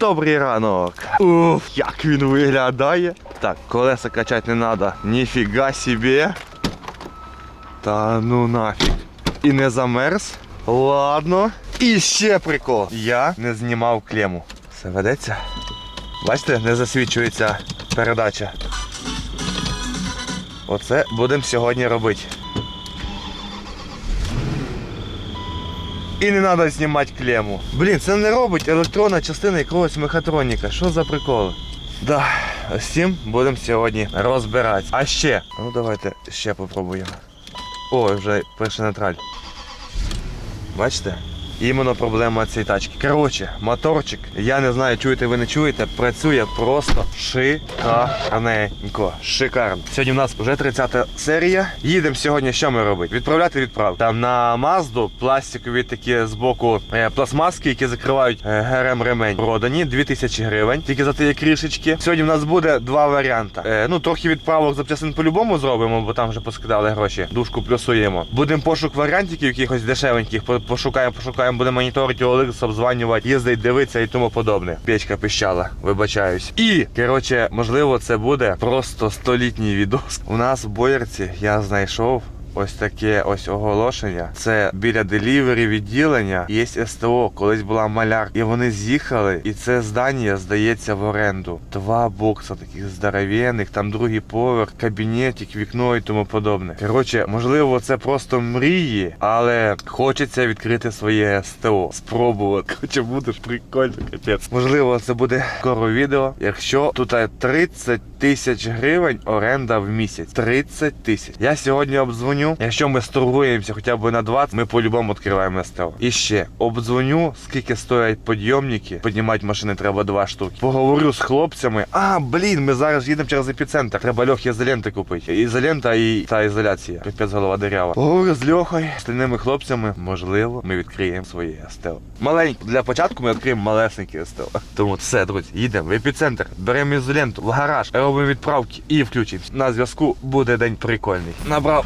Добрий ранок. Уф, як він виглядає. Так, колеса качати не треба. Ніфіга собі. Та ну нафіг. І не замерз. Ладно. І ще прикол. Я не знімав клему. Все ведеться. Бачите, не засвічується передача. Оце будемо сьогодні робити. І не треба знімати клему. Блін, це не робить електронна частина якогось мехатроніка. Що за прикол? Да, з цим будемо сьогодні розбиратися. А ще. Ну давайте ще попробуємо. Ой, вже перший нейтраль. Бачите? Іменно проблема цієї тачки. Коротше, моторчик, я не знаю, чуєте ви не чуєте, працює просто шикарненько. Шикарно. Сьогодні у нас вже 30 та серія. Їдемо сьогодні, що ми робити? Відправляти відправку. Там на Мазду пластикові такі з боку е, пластмаски, які закривають е, ГРМ ремень. Продані 2000 гривень. Тільки за ті кришечки. Сьогодні у нас буде два варіанти. Е, ну, трохи відправок запчастин по-любому зробимо, бо там вже поскидали гроші. Дужку плюсуємо. Будемо пошук варіантиків якихось дешевеньких. по- Пошукаємо, пошукаємо, буде моніторити OLX, обзванювати, їздить, дивитися і тому подобне. Печка пищала, вибачаюсь. І коротше, можливо, це буде просто столітній відос. У нас в боярці я знайшов. Ось таке ось оголошення. Це біля делівері відділення. Є СТО, колись була маляр. І вони з'їхали, і це здання здається в оренду. Два бокса таких здоровенних, там другий поверх, кабінетик, вікно і тому подобне. Коротше, можливо, це просто мрії, але хочеться відкрити своє СТО. Спробувати. Хоче буде прикольно, капець. Можливо, це буде скоро відео. Якщо тут 30 тисяч гривень оренда в місяць. 30 тисяч. Я сьогодні обдзвоню. Якщо ми сторгуємося хоча б на 20, ми по-любому відкриваємо СТО. І ще обдзвоню, скільки стоять підйомники. Піднімати машини треба два штуки. Поговорю з хлопцями. А, блін, ми зараз їдемо через епіцентр. Треба льохи ізоленти купити. Ізолента і та ізоляція. Капець голова дирява. Поговорю з Льохою, з остальними хлопцями. Можливо, ми відкриємо своє СТО. Маленьке. Для початку ми відкриємо малесеньке СТО. Тому все, друзі, їдемо в епіцентр, беремо ізоленту, в гараж, робимо відправки і включимося. На зв'язку буде день прикольний. Набрав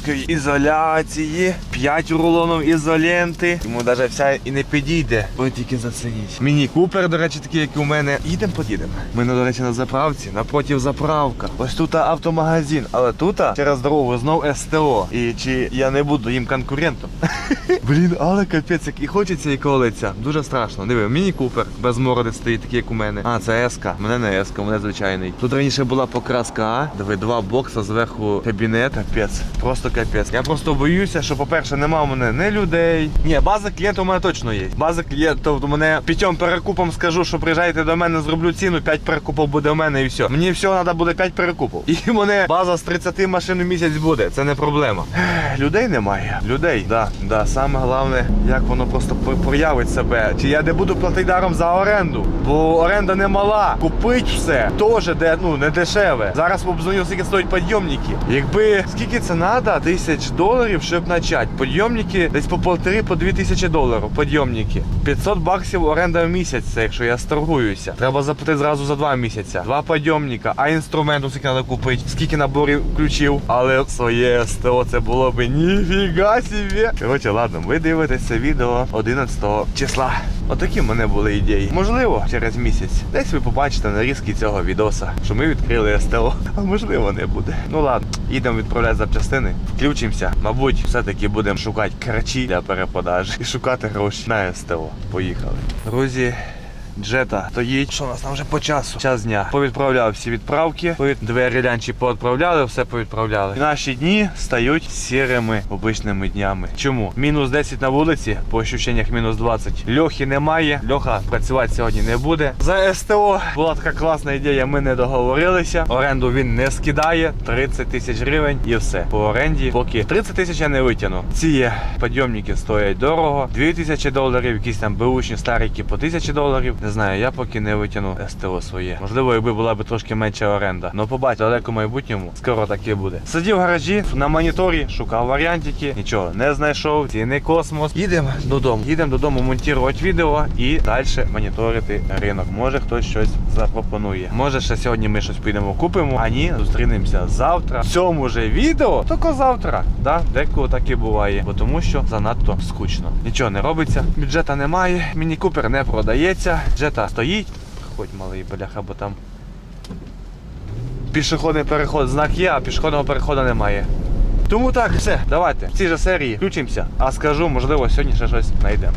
всяческої ізоляції, 5 рулонів ізоленти. Йому навіть вся і не підійде. Ви тільки зацініть. Міні купер, до речі, такий, як у мене. Їдемо, поїдемо. Ми, до речі, на заправці, напротив заправка. Ось тут автомагазин, але тут через дорогу знов СТО. І чи я не буду їм конкурентом? Блін, але капець, як і хочеться, і колиться. Дуже страшно. Диви, міні купер без мороди стоїть, такий, як у мене. А, це еска. Мене не еска, мене звичайний. Тут раніше була покраска А. Диви, два бокса зверху кабінет. Капець. Просто капець. Я просто боюся, що, по-перше, нема у мене не людей. Ні, база клієнтів у мене точно є. База клієнтів у мене п'ятьом перекупом скажу, що приїжджайте до мене, зроблю ціну, 5 перекупів буде у мене і все. Мені всього треба буде 5 перекупів. І мене база з 30 машин у місяць буде. Це не проблема. Людей немає. Людей, да, да. Саме головне, як воно просто проявить себе. Чи я не буду платити даром за оренду? Бо оренда не мала. Купить все теж де ну не дешеве. Зараз обдзвоню, скільки стоять підйомники. Якби скільки це треба, тисяч доларів, щоб почати. Підйомники десь по полтори, по дві тисячі доларів. Підйомники. 500 баксів оренда в місяць, це якщо я сторгуюся. Треба заплатити зразу за два місяці. Два підйомника, а інструменту скільки треба купити, скільки наборів ключів. Але своє СТО це було би ніфіга собі. Коротше, ладно, ви дивитесь це відео 11 числа. Отакі в мене були ідеї. Можливо, через місяць. Десь ви побачите нарізки цього відоса, що ми відкрили СТО. А можливо, не буде. Ну ладно, їдемо відправляти запчастини, включимося. Мабуть, все-таки будемо шукати крачі для переподажі і шукати гроші на СТО. Поїхали. Друзі. Джета стоїть. Що у нас там вже по часу? Час дня. Повідправляв всі відправки. Повід... Двері лянчі поотправляли, все повідправляли. І наші дні стають сірими обичними днями. Чому? Мінус 10 на вулиці, по ощущеннях мінус 20. Льохи немає. Льоха працювати сьогодні не буде. За СТО була така класна ідея. Ми не договорилися. Оренду він не скидає. 30 тисяч гривень і все. По оренді. Поки 30 тисяч я не витягну. Ці підйомники стоять дорого. 2000 доларів, якісь там беушні старики по 1000 доларів. Не знаю, я поки не витягну СТО своє. Можливо, якби була б трошки менша оренда. Ну побачите, в майбутньому скоро таке буде. Сидів в гаражі на моніторі, шукав варіантики, нічого не знайшов. Ціни космос. Їдемо додому. Їдемо додому монтувати відео і далі моніторити ринок. Може хтось щось запропонує. Може ще сьогодні ми щось підемо купимо, а ні, зустрінемося завтра. В цьому же відео, тільки завтра. Да, деколи так і буває, бо тому що занадто скучно. Нічого не робиться, бюджета немає, міні-купер не продається. Джета стоїть, хоч малий бляха, бо там пішохідний переход, знак є, а пішохідного переходу немає. Тому так, все, давайте. В цій же серії включимося, а скажу, можливо, сьогодні ще щось знайдемо.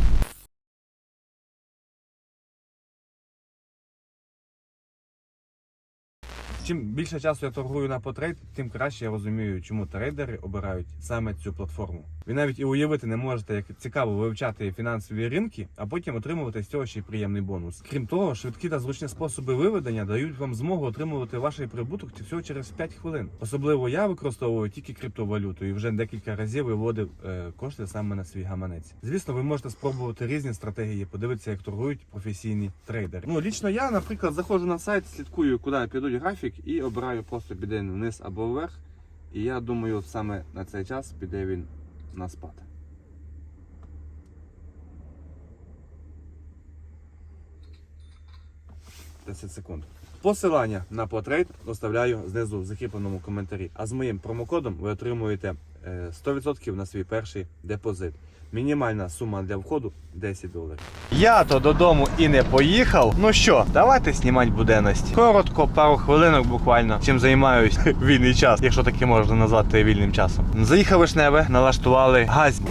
Чим більше часу я торгую на потрейд, тим краще я розумію, чому трейдери обирають саме цю платформу. Ви навіть і уявити не можете, як цікаво вивчати фінансові ринки, а потім отримувати з цього ще й приємний бонус. Крім того, швидкі та зручні способи виведення дають вам змогу отримувати ваш прибуток всього через 5 хвилин. Особливо я використовую тільки криптовалюту і вже декілька разів виводив е, кошти саме на свій гаманець. Звісно, ви можете спробувати різні стратегії, подивитися, як торгують професійні трейдери. Ну лічно я, наприклад, заходжу на сайт, слідкую, куди підуть графік, і обираю просто піде вниз або вверх. І я думаю, саме на цей час піде він на спад. Секунд. Посилання на потрейд оставляю знизу в закріпленому коментарі. А з моїм промокодом ви отримуєте 100% на свій перший депозит. Мінімальна сума для входу 10 доларів. Я то додому і не поїхав. Ну що, давайте знімати буденність. Коротко, пару хвилинок буквально. Чим займаюсь вільний час, якщо таке можна назвати вільним часом. Заїхав вишневе, налаштували газ.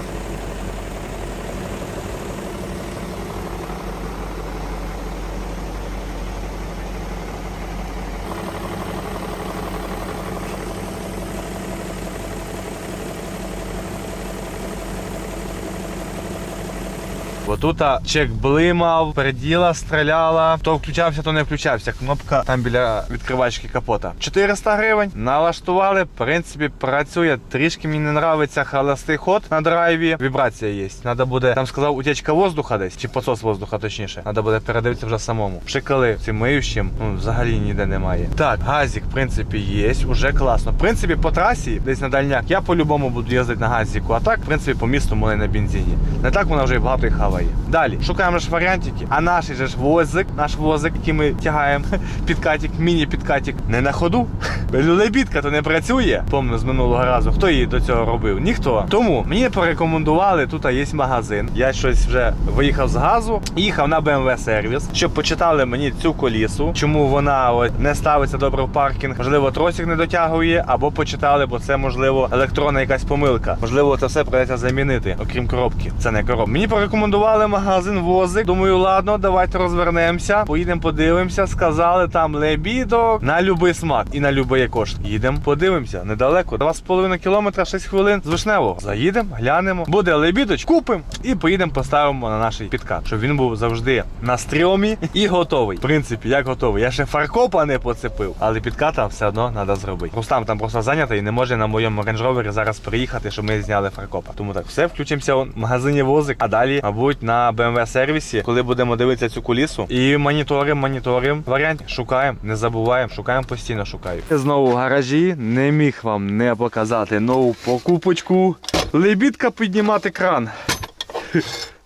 Тут чек блимав, переділа, стріляла, то включався, то не включався. Кнопка там біля відкривачки капота. 400 гривень. Налаштували. В принципі, працює. Трішки мені не нравиться холостий ход на драйві. Вібрація є. Надо буде, там сказав, утечка воздуха десь, чи посос воздуха, точніше. Надо буде передивитися вже самому. Пшикали цим миючим, ну взагалі ніде немає. Так, газик, в принципі, є. Уже класно. В принципі, по трасі, десь на дальняк, я по-любому буду їздити на газику. А так, в принципі, по місту мене на бензині. Не так вона вже і багато і хаває. Далі шукаємо ж варіантики. А наш же ж возик, наш возик, який ми тягаємо, підкатик, міні-підкатик, не на ходу. Лебідка то не працює. Помню з минулого разу. Хто її до цього робив? Ніхто. Тому мені порекомендували, тут є магазин. Я щось вже виїхав з газу, їхав на BMW сервіс, щоб почитали мені цю колісу, чому вона от не ставиться добре в паркінг. Можливо, тросик не дотягує, або почитали, бо це можливо електронна якась помилка. Можливо, це все придеться замінити, окрім коробки. Це не коробка. Мені порекомендували магазин возик. Думаю, ладно, давайте розвернемося. Поїдемо, подивимося. Сказали там лебідок на любий смак і на любий кошт. Їдемо, подивимося. Недалеко. 2,5 кілометра, 6 хвилин з вишневого. Заїдемо, глянемо. Буде лебідоч, купимо і поїдемо, поставимо на наш підкат, щоб він був завжди на стрьомі і готовий. В принципі, як готовий. Я ще фаркопа не поцепив, але підката все одно треба зробити. Рустам там просто зайнятий і не може на моєму рейндж-ровері зараз приїхати, щоб ми зняли фаркопа. Тому так, все, включимося в магазині возик, а далі, мабуть, на BMW сервісі, коли будемо дивитися цю кулісу. І моніторимо, моніторимо варіант. Шукаємо, не забуваємо, шукаємо, постійно шукаємо. Знову в гаражі не міг вам не показати нову покупочку. Лебідка піднімати кран.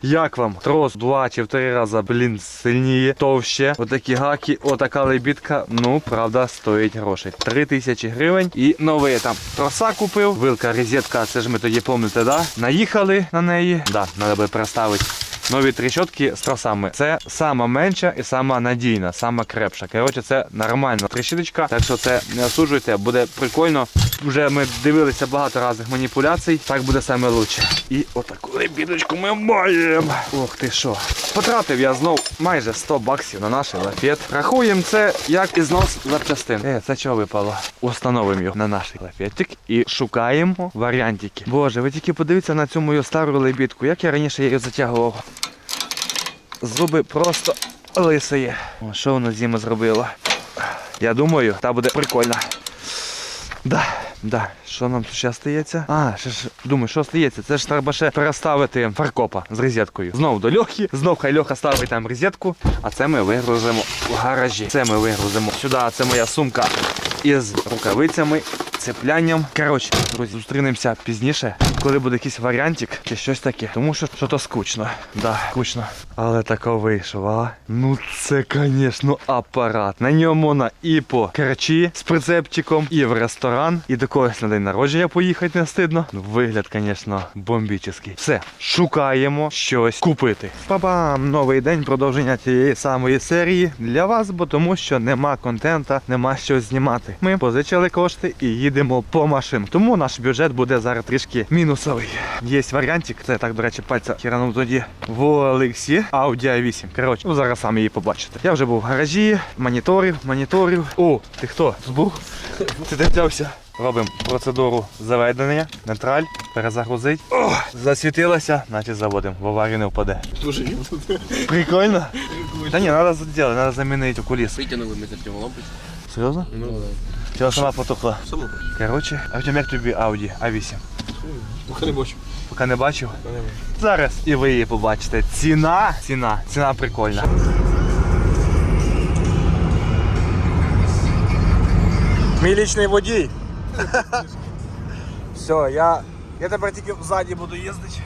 Як вам? Трос два чи в три рази, блін, сильніє, товще. Отакі гаки, отака лебідка. Ну, правда, стоїть грошей. Три тисячі гривень. І новий там троса купив. Вилка, розетка, це ж ми тоді пам'ятаєте, да? Наїхали на неї. Да, треба буде переставити. Нові тріщотки з тросами. Це сама менша і сама надійна, сама крепша. Коротше, це нормальна тріщоточка, так що це не осуджуйте, буде прикольно. Вже ми дивилися багато різних маніпуляцій. Так буде саме лучше. І отаку лебідочку ми маємо. Ох ти що. Потратив я знов майже 100 баксів на наш лафет. Рахуємо це як ізнос запчастин. Е, це чого випало? Установимо його на наш лафетик і шукаємо варіантики. Боже, ви тільки подивіться на цю мою стару лебідку, як я раніше її затягував. Зуби просто лисає. Що воно зіма зробила? Я думаю, та буде прикольно. Да, да. Що нам тут ще стається? А, ще ж думаю, що стається? Це ж треба ще переставити фаркопа з розеткою. Знов до Льохи, знов хай Льоха ставить там розетку, а це ми вигрузимо в гаражі. Це ми вигрузимо сюди. Це моя сумка із рукавицями, цеплянням. Коротше, друзі, зустрінемося пізніше, коли буде якийсь варіантик чи щось таке. Тому що що то скучно. Да, скучно. Але тако вийшов, а? Ну це, звісно, апарат. На ньому можна і по керчі з прицепчиком, і в ресторан, і до когось на день народження поїхати не стидно. Ну, Вигляд, звісно, бомбічний. Все, шукаємо щось купити. Па-бам! Новий день продовження тієї самої серії для вас, бо тому що нема контента, нема що знімати. Ми позичили кошти і їдемо по машин. Тому наш бюджет буде зараз трішки мінусовий. Є варіантик, це так, до речі, пальця хіранув тоді в Олексі Audi A8. Коротше, ну зараз самі її побачите. Я вже був в гаражі, моніторив, моніторив. О, ти хто? Збув? Ти де взявся? Робимо процедуру заведення, нейтраль, перезагрузить. О, засвітилося, значить заводимо, в аварію не впаде. Дуже Прикольно? Та ні, треба зробити, треба замінити окуліс. Витягнули ми за лампочку. Серйозно? Ну, Тіла сама потухла. само. Коротше, а потім як тобі Audi A8? Поки не бачу. Поки не бачив? Зараз і ви її побачите. Ціна, ціна, ціна прикольна. Мій лічний водій. Все, я, я тепер тільки ззаді буду їздити.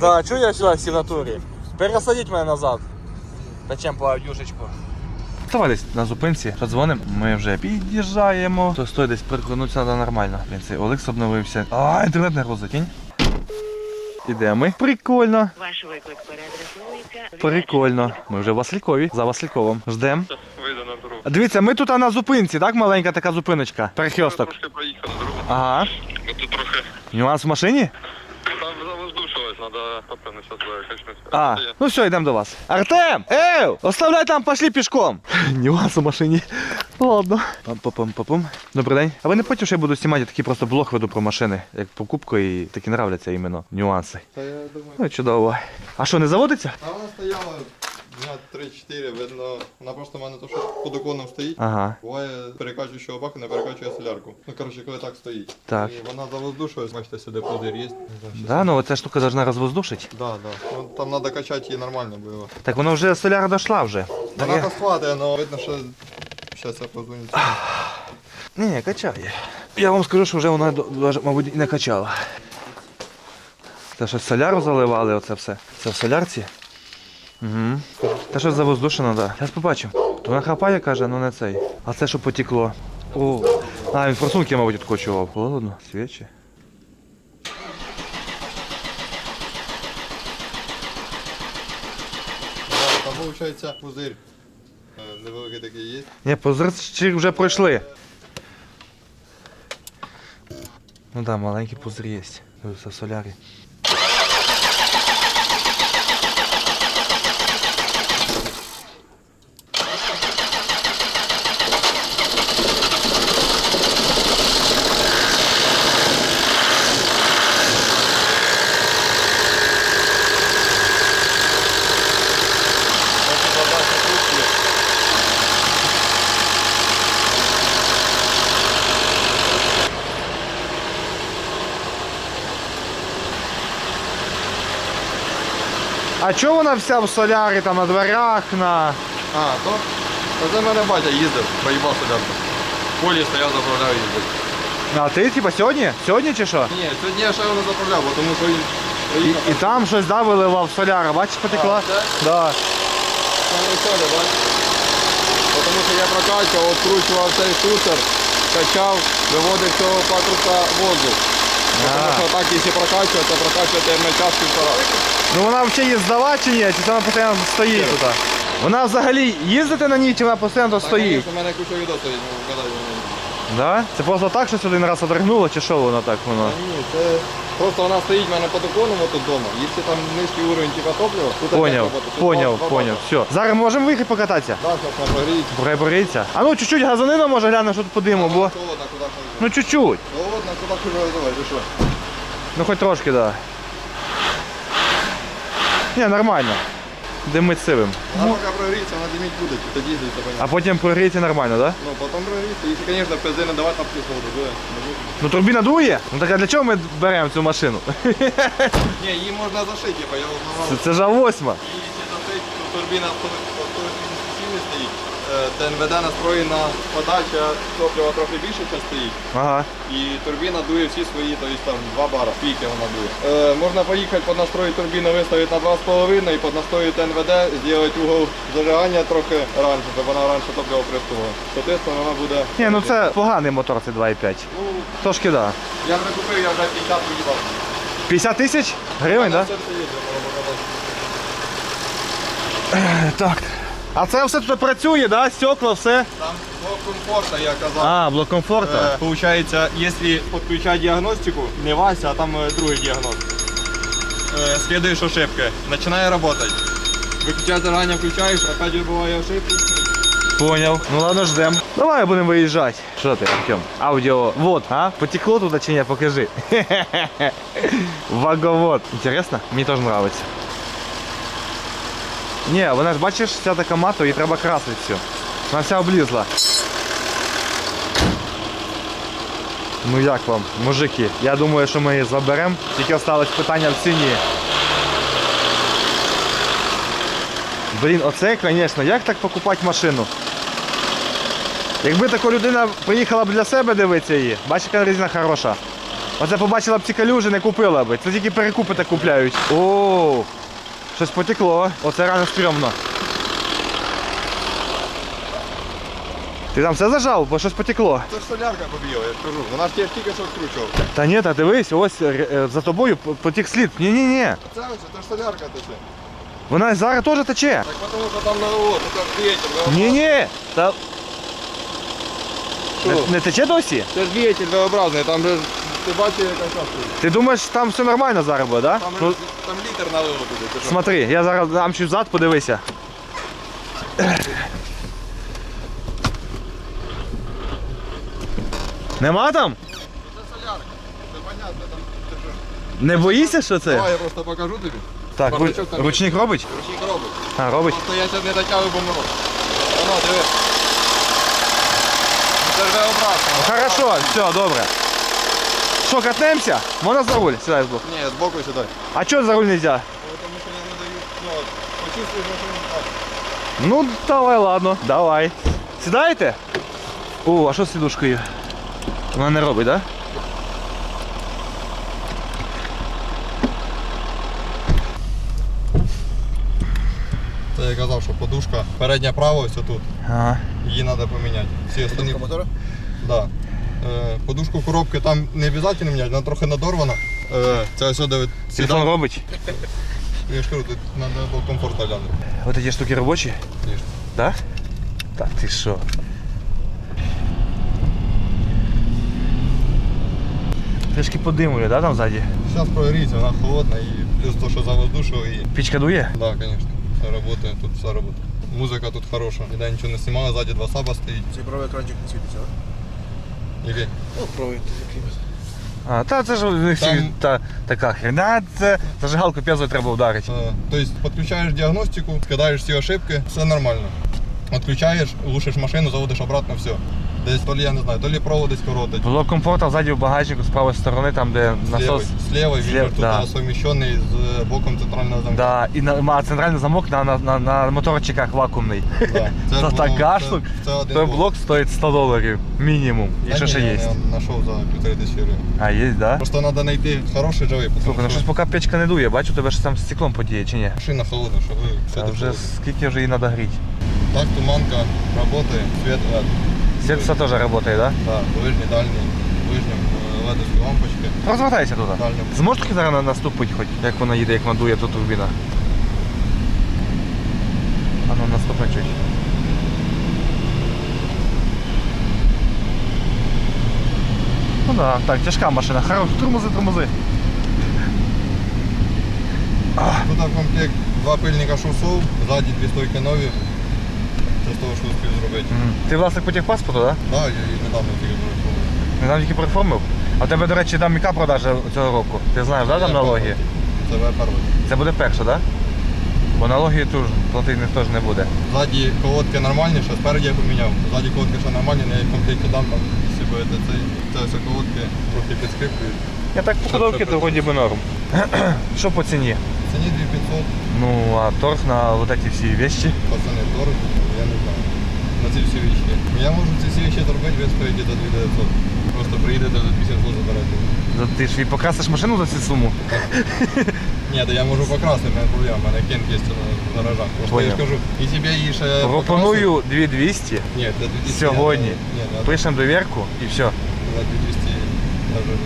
Так, чую я сюди в натурі. Пересадіть мене назад. Зачем по авдюшечку? Давай десь на зупинці, подзвонимо. Ми вже під'їжджаємо. То стой десь приконутися треба нормально. Блін, цей Олекс обновився. А, інтернет не грузить, кінь. Ідемо ми. Прикольно. Ваш виклик переадресується. Прикольно. Ми вже в Василькові, за Васильковим. Ждем. Вийду на дорогу. Дивіться, ми тут на зупинці, так? Маленька така зупиночка. Перехресток. Трошки проїхав на дорогу. Ага. Бо тут трохи Нюанс в машині? там завоздушилось, треба, напевно, зараз качнути. А, ну все, йдемо до вас. Артем! Ей! Оставляй там, пошли пішком. Нюанс у машині. Ладно. Пам-пам-пам-пам. Добрий день. А ви не потім, що я буду знімати я такий просто блог веду про машини, як покупку і такі нравляться іменно нюанси. Та я думаю, Ну чудово. А що, не заводиться? а вона стояла дня 3-4, видно, вона просто в мене то, що під оконом стоїть. Ага. Буває перекачуючого бака, не перекачує солярку. Ну коротше, коли так стоїть. Так. І вона завоздушується, бачите, сюди пузир є. Не що Да, ну оця штука должна розвоздушити. Да, да. Ну, там треба качати її нормально було. Так воно вже соляра дошла вже. Вона то схватує, але видно, що зараз я позвоню. Ні, качає. Я вам скажу, що вже вона, мабуть, і не качала. Це щось соляру заливали, оце все. Це в солярці? Угу. Та щось завоздушено, так. Да. Зараз побачимо. То вона хапає, каже, ну не цей. А це що потекло? О. А, він форсунки, мабуть, відкочував. Холодно, свічі. Там виходить пузир. Е, Невеликий такий є. Ні, позирчик вже пройшли. Ну так, да, маленький пузир є. Дивіться, в солярі. А чого вона вся в солярі, там на дверях, на. А, то? Це в мене батя їздив, проїбав солярку. В полі стояв, заправляв їздив. А ти типа сьогодні? Сьогодні чи що? Ні, сьогодні я ще його не заправляв, бо тому що він І, і там щось да, виливав соляра, бачиш, потекла? А? Да. Там веселі, бач? Бо Тому що я прокачував, откручував цей штуцер, качав, виводив цього патрубка воздух. Бо Тому що так, якщо прокачувати, то прокачувати на час півтора. Ну вона взагалі є здава чи ні? Чи вона постійно стоїть тут? Вона взагалі їздити на ній, чи вона постійно Так, стоїть? звісно, мене куча відео стоїть, ну, вгадай, воно. Да? Це просто так щось один раз одригнуло, чи що воно так воно? Ні, це просто вона стоїть в мене під оконом тут вдома. Якщо там низький уровень типа топлива, тут опять Поняв, робота, тут поняв, два- два поняв. бака. Все. Зараз можемо виїхати покататися? Так, зараз на прогріється. Приборіться. А ну чуть-чуть газанина може глянемо, що тут по диму, бо. Холодно, куди ходити. Ну чуть-чуть. Холодно, куди ходити, давай, ти що? Ну хоч трошки, да. Ні, нормально. Димить сивим. Вона поки прогріється, вона диміть буде, тоді звідси А потім прогріється нормально, да? Ну, потім прогріється. если, звісно, ПЗ не там плюс воду буде. Ну турбіна дує? Ну так а для чого ми беремо цю машину? Ні, її можна зашити, типа, я Це, узнавав. це ж А8. Її ще зашити, то турбіна 180 стоїть. Е, Е, ТНВД настроєна подача топлива трохи більше час стоїть. Ага. І турбіна дує всі свої, тобто там 2 бара, піки вона дує. Е, можна поїхати під настрой турбіни виставити на 2,5 і під настрою ТНВД зробити угол зажигання трохи раніше, щоб вона раніше топливо пристувала. Соответственно, вона буде... Ні, ну це поганий мотор, це 2,5. Ну, Трошки да. я вже купив, я вже 50 виїбав. 50 тисяч гривень, так? Показати. Так. А це все тут працює, да? Стекла, все. Там блок комфорта, я казав. А, блок комфорту. Е, Получається, якщо підключати діагностику, не Вася, а там е, другий діагност. Е, Слідуєш ошибки. Починає працювати. Виключати зажигання включаєш, опять вибиває ошибку. Понял. Ну ладно, ждем. Давай будем выезжать. Что ты, Артем? Аудио. Вот, а? Потекло туда чи нет? Покажи. Ваговод. Интересно? Мне тоже нравится. Не, вона ж бачиш, вся така матова, її треба красити все. Вона вся облізла. Ну як вам, мужики? Я думаю, що ми її заберемо. Тільки осталось питання в ціні. Блін, оце, звісно, як так покупати машину? Якби така людина приїхала б для себе дивитися її, бачиш, яка резина хороша. Оце побачила б ці калюжі, не купила б. Це тільки перекупи так купляють. О, щось потекло. Оце реально стрьомно. Ти там все зажав, бо щось потекло. Це ж солярка побігла, я скажу. Вона ж тебе тільки що скручував. Та ні, та дивись, ось е, е, за тобою п- потік слід. Ні-ні-ні. Це ось, це ж солярка тече. Вона зараз теж тече. Так тому що там на о, це двигатель. ви- Ні-ні. Та Що? не, не тече досі? Це ж двигатель V-образний, там же ж, ти бачиш, яка частина. Ти думаєш, там все нормально зараз буде, да? Там, Ну, там літр налило туди. ти що? Смотри, я зараз дам чуть зад, подивися. Нема там? Це солярка. Це понятно, там ти що. Не боїшся, що це? Давай я просто покажу тобі. Так, ру- бардачок там є. ручник робить? Ручник робить. А, робить. Просто я не дотягую, бо мороз. Воно, диви. Ну, Це ж V-образний. Хорошо, все, добре. Що, катнемося? Можна за руль? Сідай збоку. Ні, збоку сідай. А чого за руль не? Ну, Тому що я не даю, ну, от, почувствуєш машину так. Ну, давай, ладно, давай. Сідаєте? О, а що з сідушкою? Вона не робить, так? Да? Це я казав, що подушка передня права ось тут. Ага. Її треба поміняти. Всі останні... мотора? Да. Е, подушку коробки там не обов'язково міняти, вона трохи надорвана. Е, це ось сюди Телефон робить? Я ж кажу, тут треба було комфортно глянути. Вот эти штуки робочі? Звісно. Да? Та ти що? Трішки подимує, да, там ззаді? Зараз прогріється, вона холодна і плюс то, що завоздушило і. Пічка дує? Да, звісно. Все працює, тут все працює. Музика тут хороша. Ніде нічого не знімали, ззаді два саба стоїть. Цей правий екранчик не світиться, а? Який? Ну, правий ти. А, та це ж у них всі та, така херня, це зажигалку п'язою треба ударити. Е, Тобто підключаєш діагностику, скидаєш всі ошибки, все нормально. Відключаєш, глушиш машину, заводиш обратно, все. Десь то лі, я не знаю, то лі провод десь коротить. Було комфортно ззаді в багажнику з правої сторони, там де насос. Слева, він Слева, же тут да. совміщений з боком центрального замка. Да, і на, а центральний замок на, на, на, на моторчиках вакуумний. Да. Це ж така це-. Це один Той блок стоїть 100 доларів мінімум. І Та що ні, ще я є? знайшов за півтори тисячі гривень. А, є, да? Просто треба знайти хороший живий, тому Слухай, ну що щось поки печка не дує, бачу, тебе ж там з стеклом подіє чи ні? машина холодна, що ви все А вже скільки вже її треба гріти? Так, туманка світ LED. Світ все теж працює, да? Так, ближній, дальній, ближнім е, ледовські лампочки. Розвертайся туди. Дальнім. Зможеш трохи зараз на- наступити хоч, як вона їде, як надує тут турбіна? А ну наступи чуть. Ну да, так, тяжка машина. Хорош, тормози, тормози. Тут в комплект два пильника шурсов, ззаді дві стойки нові. Це з того, що успів зробити. Ти власник потяг паспорту, так? Да? Так, я її недавно тільки зробив. Не знаю, тільки переформив. А в тебе, до речі, там яка продажа цього року? Ти знаєш, да, там налоги? Це В1. Це буде перша, так? Да? Бо налоги теж платити ніхто ж не буде. Ззаді колодки нормальні, що спереді я поміняв. Ззаді колодки ще нормальні, не як в комплекті дам там, якщо будете цей, це все колодки трохи підскрипують. Я так по Що то вроді би норм. Що по ціні? Ціні 2500, Ну, а торг на вот эти всі вещи. пацани торг, я не знаю. На ці всі вещи. Я можу ці всі вещи зробити, ви стоїте за 2900. Просто приїдете за 800 заберете. За- Ти ж і покрасиш машину за цю суму? Ні, то я можу покрасити, в мене проблема, в мене кент є на гаражах. Просто я ж кажу, і тебе її ще. Пропоную 2200. Ні, це 200. Сьогодні. Ні, на, Пишемо довірку і все. на 200 навіть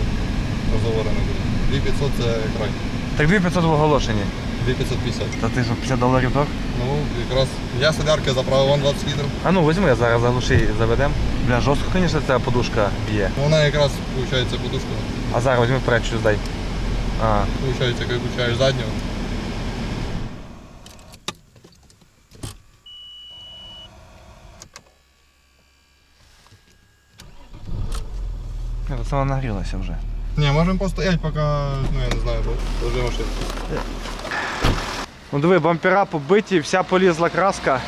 розговору не буде. 2500 це край. Так 2500 в оголошенні. 2550. Та ти ж 50 доларів торг? Ну, якраз я солярки заправив вон 20 літрів. А ну візьми, я зараз заглуши і заведем. Бля, жорстко, звісно, ця подушка є. Ну, Вона якраз, виходить, подушка. А зараз візьми вперед щось дай. А, Получається, коли включаєш задню. Ні, це вона нагрілася вже. Не, можемо постояти, поки, ну я не знаю, дуже машина. Ну диви, бампера побиті, вся полізла краска.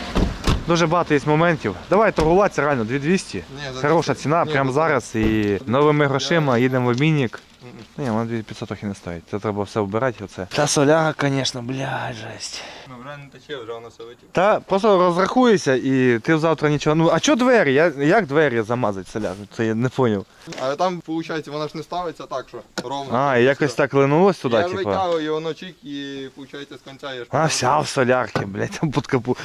Дуже багато є моментів. Давай торгуватися реально 2200. Ні, Хороша ціна, прямо зараз і новими грошима їдемо в обмінник. Мгм. Ні, вона 2500 трохи не стоїть. Це треба все вбирати оце. Та соляга, звісно, блядь, жесть. Ну, вже не тече, вже воно все витік. Та просто розрахуйся і ти завтра нічого. Ну а чого двері? Я, як двері замазати соляжу? Це я не зрозумів. Але там, виходить, вона ж не ставиться так, що ровно. А, і якось так линулось туди, Я ж типу. витягую, і воно чик, і, виходить, з кінця я ж... А, вся в солярці, блядь, там під капу.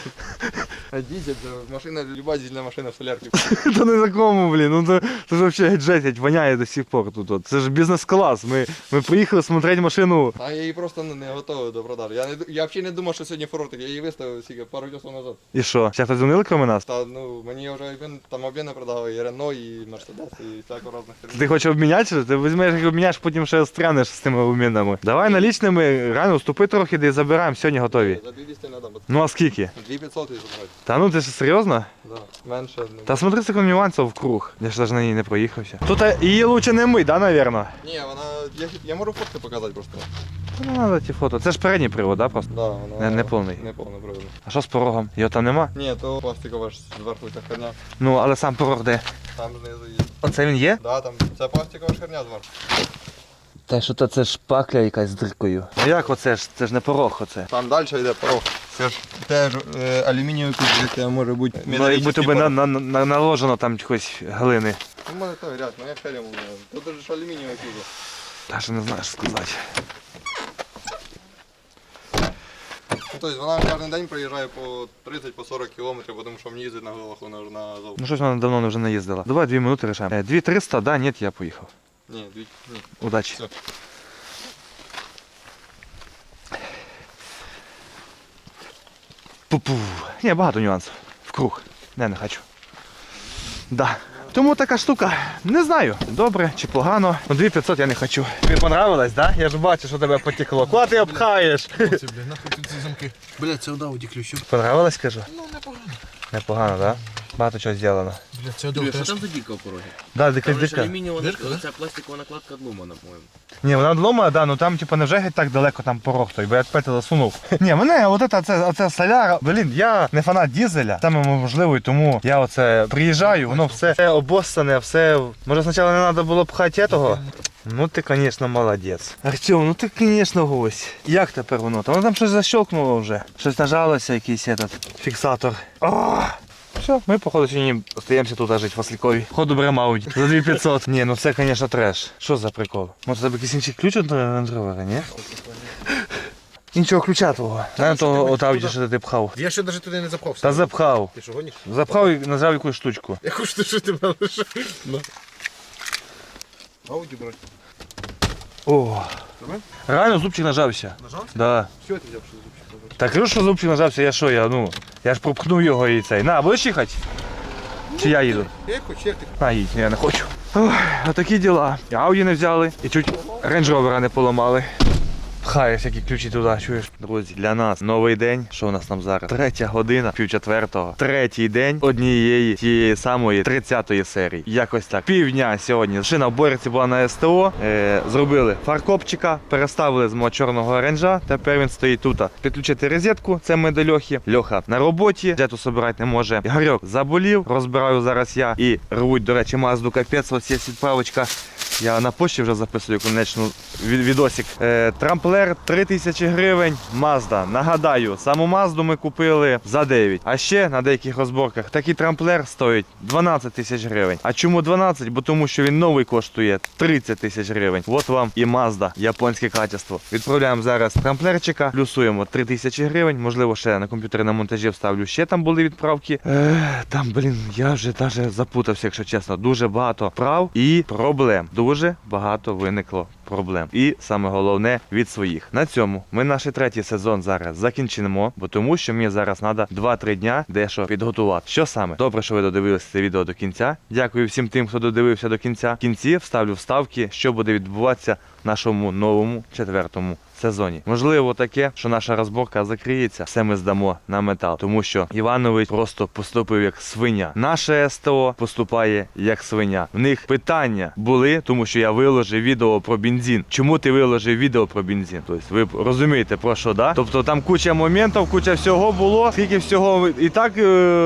А дізель, це машина, люба дізельна машина в солярці. Та не такому, блін. Ну це, це ж взагалі жесть, воняє до сих пор тут. От. Це ж бізнес-клас. Ми, ми приїхали смотреть машину. А я її просто не, не готовий до продажу. Я, не, я взагалі не думав, що сьогодні фурортик. Я її виставив скільки, пару часов назад. І що? Ще хтось дзвонили крім нас? Та ну мені вже там обміни продавали, і Рено, і Мерседес, і всяко різних херень. Ти хочеш обміняти? чи? Ти візьмеш їх обміняєш, потім ще стрянеш з тими обмінами. Давай налічними, реально уступи трохи, де забираємо, сьогодні готові. За 200 не дам. Ну а скільки? 2500 і забрати. Та ну ти ж серйозно? Да. Менше. Ну. Та смотри, скільки нюансів в круг. Я ж навіть на ній не проїхався. Тут а, її лучше не мить, да, навірно? Ні, вона. Я, я можу фотки показати просто. Та не треба ті фото. Це ж передній привод, да, просто? Да, вона Не- не повний. Не повний привод. А що з порогом? Його там нема? Ні, то пластикова ж зверху ця херня. Ну, але сам порог де? Там знизу є. Оце він є? Да, там це пластикова ж херня зверху. Та що то це ж пакля якась з диркою. А як оце ж? Це ж не порог оце. Там далі йде порог. Це ж теж е, алюмінієвий куб, це може бути Ну, якби тобі на, на, на, наложено там якось глини. Ну, може той ряд, ну я херем знаю. Тут ж алюмінієвий куб. Даже не знаю, що сказати. Ну, тобто вона кожен день приїжджає по 30-40 кілометрів, тому що мені їздить на головах, вона вже на Азов. Ну щось вона давно вже не їздила. Давай дві минути рішаємо. Е, Дві 300, да, ні, я поїхав. Ні, дві, ні. Удачі. Все. Пу-пу. Ні, багато нюансів. В круг. Не, не хочу. Да. Тому така штука, не знаю, добре чи погано. Ну 2500 я не хочу. Тобі понравилось, да? Я ж бачу, що тебе потекло. Куди ти обхаєш? Це, бля, нахуй тут ці замки. Бля, це ті ключу. Понравилось, кажу? Ну, непогано. Непогано, да? Багато чого зроблено. Бля, це одав що там за дірка в порозі? Да, дика Там же ж алюмінієва Дирка, да? ця пластикова накладка дломана, по-моєму. Ні, вона длома, да, ну там типу не вже геть так далеко там порог той, бо я п'яти засунув. Ні, мене от це, це, оце соляра, блін, я не фанат дізеля, саме можливо, і тому я оце приїжджаю, воно все обоссане, все. Може спочатку не треба було пхати того? Ну ти, звісно, молодець. Артем, ну ти, звісно, гусь. Як тепер воно? Та воно там щось защелкнуло вже. Щось нажалося, якийсь этот фіксатор. О! Все, ми, походу, сьогодні остаємося тут жити в Васлікові. Ходу беремо Ауді. За 2500. Ні, ну це, звісно, треш. Що за прикол? Може, тебе якийсь інший ключ від Land Rover, ні? Іншого ключа твого. Знаєш того от Ауді, що ти пхав. Я ще навіть туди не запхався. Та запхав. Ти що гониш? Запхав і нажав якусь штучку. Я хочу, що ти мене лише. Ну. Ауді, брат. О. Реально зубчик нажався. Нажався? Да. Що ти взяв, що зубчик? Так що зубчик нажався, я що, я, ну, я ж пропхнув його і цей. На, будеш їхати? Чи я їду? Я хочу, як ти? На, їдь, я не хочу. Ой, отакі діла. Ауді не взяли і чуть рейндж-ровера не поламали. Пхає всякі ключі туди, чуєш. Друзі, для нас новий день. Що у нас там зараз? Третя година, пів четвертого. Третій день однієї тієї самої 30-ї серії. Якось так. Півдня сьогодні. Шина в Борці була на СТО. Е, зробили фаркопчика, переставили з мого чорного ренджа. Тепер він стоїть тут. Підключити розетку. Це ми до Льохи. Льоха на роботі. Джету собирати не може. Ігорьок заболів. Розбираю зараз я і рвуть, до речі, мазду капець. Ось є відправочка Я на пошті вже записую конечну від- відосик. Е, трамплер 3000 гривень. Mazda. Нагадаю, саму Мазду ми купили за 9. А ще на деяких розборках такий трамплер стоїть 12 тисяч гривень. А чому 12? Бо тому що він новий коштує 30 тисяч гривень. От вам і Mazda, японське качество. Відправляємо зараз трамплерчика, плюсуємо 3 тисячі гривень. Можливо, ще на комп'ютері на монтажі вставлю. Ще там були відправки. Е, там, блін, я вже навіть запутався, якщо чесно. Дуже багато прав і проблем. Дуже багато виникло проблем. І саме головне від своїх. На цьому ми наш третій сезон зараз закінчимо, бо тому що мені зараз треба 2-3 дня дещо підготувати. Що саме? Добре, що ви додивилися це відео до кінця. Дякую всім тим, хто додивився до кінця. В кінці вставлю вставки, що буде відбуватися в нашому новому четвертому сезоні. Можливо, таке, що наша розборка закриється, все ми здамо на метал, тому що Іванович просто поступив як свиня. Наше СТО поступає як свиня. В них питання були, тому що я виложив відео про бензин. Чому ти виложив відео про бензин? Тобто ви розумієте про що, да? Тобто там куча моментів, куча всього було. Скільки всього і так е,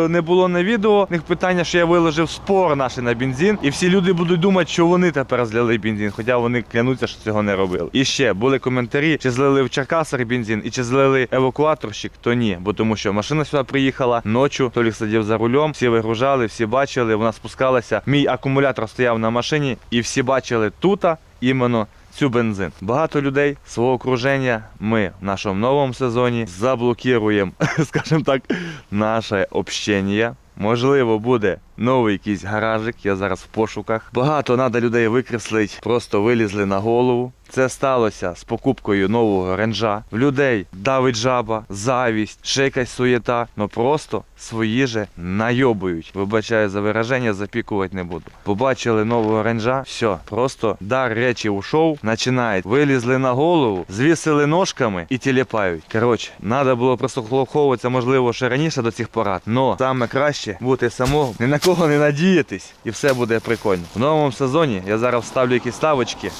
не було на відео. В них питання, що я виложив спор наш на бензин, і всі люди будуть думати, що вони тепер злили бензин, хоча вони клянуться, що цього не робили. І ще були коментарі, чи злили в Черкасах бензин, і чи злили евакуаторщик, то ні, бо тому що машина сюди приїхала ночі, Толік сидів за рулем, всі вигружали, всі бачили, вона спускалася. Мій акумулятор стояв на машині, і всі бачили тута іменно. Цю бензин. Багато людей свого окруження ми в нашому новому сезоні заблокуємо, скажімо так, наше общення. Можливо, буде новий якийсь гаражик, я зараз в пошуках. Багато треба людей викреслить, просто вилізли на голову. Це сталося з покупкою нового ренжа. В людей давить жаба, завість, ще якась суєта. Ну просто свої же найобують. Вибачаю за вираження, запікувати не буду. Побачили нового ренжа, все, просто дар речі ушов, починають. Вилізли на голову, звісили ножками і тіліпають. Коротше, треба було прислуховуватися, можливо, ще раніше до цих порад. Но саме краще бути самому, ні на кого не надіятись, і все буде прикольно. В новому сезоні я зараз вставлю якісь ставочки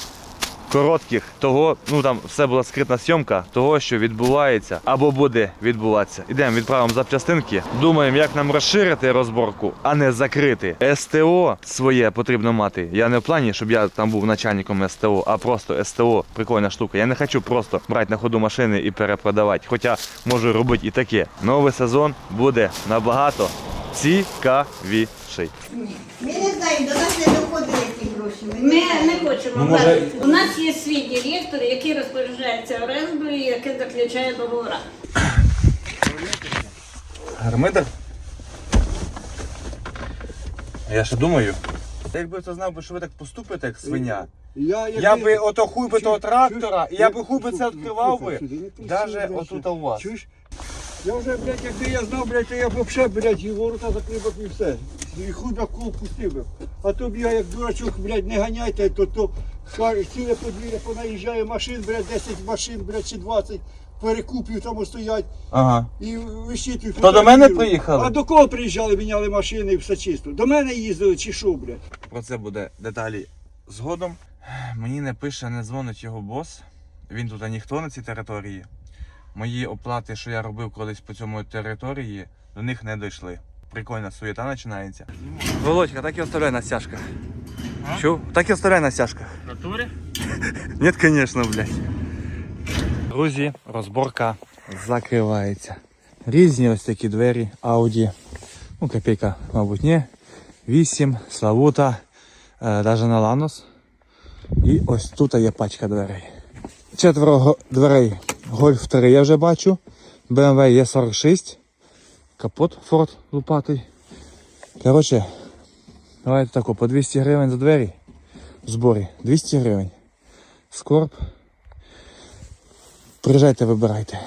коротких того, ну там все була скрита зйомка того, що відбувається або буде відбуватися. Ідемо, відправимо запчастинки. Думаємо, як нам розширити розборку, а не закрити. СТО своє потрібно мати. Я не в плані, щоб я там був начальником СТО, а просто СТО прикольна штука. Я не хочу просто брати на ходу машини і перепродавати. Хоча можу робити і таке. Новий сезон буде набагато цікавіший. Ми не знаємо, до нас не доходили ці гроші. Ми не хочемо Ну, може- У нас є свій директор, який розпоряджається орендою, і який заключає договори. Гармидер? Я ще думаю. Якби хто знав, що ви так поступите, як свиня. Я, Я би ото хуй би того трактора, і я би хуй би це відкривав би. Даже отут у вас. Чуєш? Я вже, блядь, якби я знав, блядь, то я б взагалі, блядь, і ворота закрив і все. І хуй би кол пустив би. А то б я як дурачок, блядь, не ганяйте, то то ка- ціле подвір'я понаїжджає машин, блядь, 10 машин, блядь, чи 20 перекупів там стоять Ага. і вищитують. То до мене приїхали? А до кого приїжджали, міняли машини і все чисто? До мене їздили чи що, блядь? Про це буде деталі згодом. Мені не пише, не дзвонить його бос. Він тут ніхто на цій території. Мої оплати, що я робив колись по цьому території, до них не дійшли. Прикольна суєта починається. Володька, так і оставляй на стяжках. Чув? Так і оставляй на стяжках. Натурі? Ні, звісно, блядь. Друзі, розборка закривається. Різні ось такі двері Audi. Ну, копійка, мабуть, ні. 8, Славута, е, навіть на Ланос. І ось тут є пачка дверей. Четверо дверей. Гольф 3 я вже бачу. BMW E46. Капот Ford лупатий. Коротше, давайте тако, по 200 гривень за двері. В зборі 200 гривень. Скорб. Приїжджайте, вибирайте.